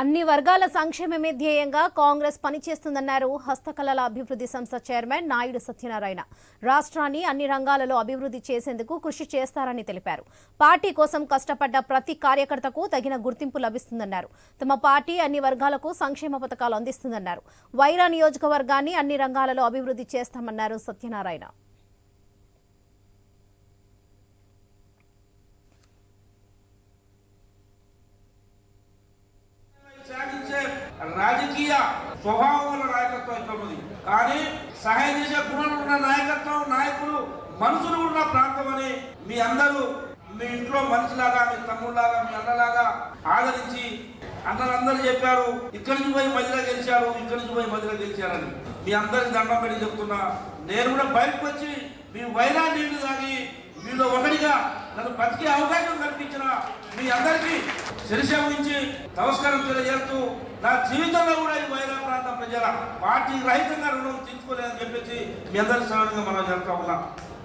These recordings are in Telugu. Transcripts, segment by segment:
అన్ని వర్గాల సంక్షేమమే ధ్యేయంగా కాంగ్రెస్ పనిచేస్తుందన్నారు హస్తకళల అభివృద్ధి సంస్థ చైర్మన్ నాయుడు సత్యనారాయణ. రాష్ట్రాన్ని అన్ని రంగాలలో అభివృద్ధి చేసేందుకు కృషి చేస్తారని తెలిపారు. పార్టీ కోసం కష్టపడ్డ ప్రతి కార్యకర్తకు తగిన గుర్తింపు లభిస్తుందన్నారు. తమ పార్టీ అన్ని వర్గాలకు సంక్షేమ పథకాలు అందిస్తుందన్నారు. వైరా నియోజకవర్గాన్ని అన్ని రంగాలలో అభివృద్ధి చేస్తామన్నారు సత్యనారాయణ. రాజకీయ స్వభావం నాయకత్వం ఎట్లున్నది కానీ సహాయం చేసే గుణం ఉన్న నాయకత్వం నాయకులు మనుషులు ఉన్న ప్రాంతం అని మీ అందరూ మీ ఇంట్లో మనిషిలాగా మీ తమ్ముళ్ళలాగా మీ అన్నలాగా ఆదరించి అన్నలందరూ చెప్పారు ఇక్కడి నుంచి పోయి మధ్యలో గెలిచారు ఇక్కడి నుంచి పోయి మధ్యలో గెలిచారని. మీ అందరికి దండం పెట్టి చెప్తున్నా. నేను కూడా బయటకు వచ్చి మీ వైరా నీళ్ళు తాగి మీలో ఒకటిగా నన్ను బతికే అవకాశం కల్పించిన మీ అందరికీ శిరసవహించి నమస్కారం తెలియజేస్తూ నా జీవితంలో ప్రజల పార్టీ రహితంగా రుణం తీసుకోలేదని చెప్పేసి మీ అందరి సమానంగా మనం చెప్తా ఉన్నాం.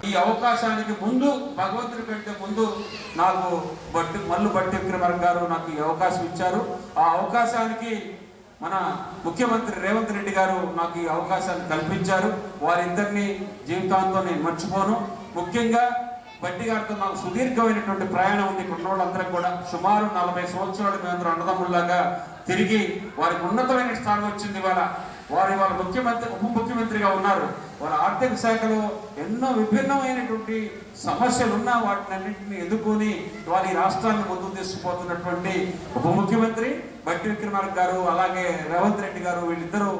ఈ అవకాశానికి ముందు భగవంతుడి కంటే ముందు నాకు బట్టి మల్లు బట్టి విక్రమర్ గారు నాకు ఈ అవకాశం ఇచ్చారు. ఆ అవకాశానికి మన ముఖ్యమంత్రి రేవంత్ రెడ్డి గారు నాకు ఈ అవకాశాన్ని కల్పించారు. వారిద్దరిని జీవితాంతం నేను మర్చిపోను. ముఖ్యంగా బట్టి గారితో నాకు సుదీర్ఘమైనటువంటి ప్రయాణం ఉంది. ఇక్కడ కూడా సుమారు నలభై సంవత్సరాలు మేమందరూ అన్నదమ్ముల్లాగా తిరిగి వారికి ఉన్నతమైన స్థానం వచ్చింది. ఇవాళ వారు ఇవాళ ముఖ్యమంత్రి ఉప ముఖ్యమంత్రిగా ఉన్నారు. వారి ఆర్థిక శాఖలో ఎన్నో విభిన్నమైనటువంటి సమస్యలు ఉన్నా వాటిని అన్నింటినీ ఎదుర్కొని వారి రాష్ట్రాన్ని ముందుకు తీసుకుపోతున్నటువంటి ఉప ముఖ్యమంత్రి బట్టి విక్రమార్క గారు అలాగే రేవంత్ రెడ్డి గారు వీళ్ళిద్దరూ